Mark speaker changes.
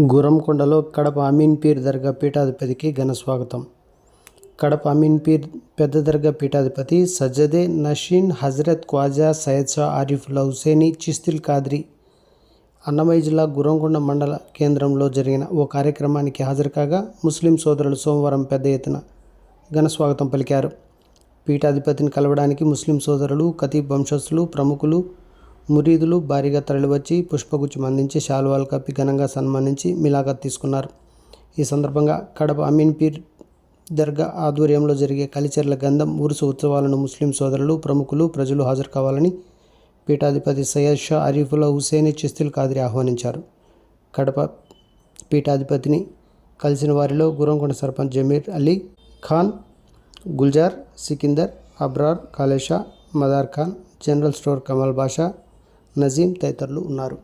Speaker 1: గురంకొండలో కడప అమీన్ పీర్ దర్గా పీఠాధిపతికి ఘన స్వాగతం. కడప అమీన్ పీర్ పెద్ద దర్గా పీఠాధిపతి సజ్జదే నషీన్ హజరత్ ఖ్వాజా సయ్యద్ షా ఆరిఫుల్లా హుసేని చిస్తిల్ ఖాద్రి అన్నమయ్య జిల్లా గురంకొండ మండల కేంద్రంలో జరిగిన ఓ కార్యక్రమానికి హాజరు కాగా ముస్లిం సోదరులు సోమవారం పెద్ద ఎత్తున ఘన స్వాగతం పలికారు. పీఠాధిపతిని కలవడానికి ముస్లిం సోదరులు ఖతీబ్ వంశస్థులు ప్రముఖులు మురీదులు భారీగా తరలివచ్చి పుష్పగుచ్చం అందించి శాలువాలు కప్పి ఘనంగా సన్మానించి మిలాఖత్ తీసుకున్నారు. ఈ సందర్భంగా కడప అమీన్ పీర్ దర్గా ఆధ్వర్యంలో జరిగే కలిచెర్ల గంధం ఉరుసు ఉత్సవాలను ముస్లిం సోదరులు ప్రముఖులు ప్రజలు హాజరు కావాలని పీఠాధిపతి సయ్యద్ షా అరీఫుల్లా హుసేని చిస్తుల్ ఖాద్రి ఆహ్వానించారు. కడప పీఠాధిపతిని కలిసిన వారిలో గురంకొండ సర్పంచ్ జమీర్ అలీ ఖాన్ గుల్జార్ సికిందర్ అబ్రార్ కాలేషా మదార్ ఖాన్ జనరల్ స్టోర్ కమల్ బాషా నజీం తదితరులు ఉన్నారు.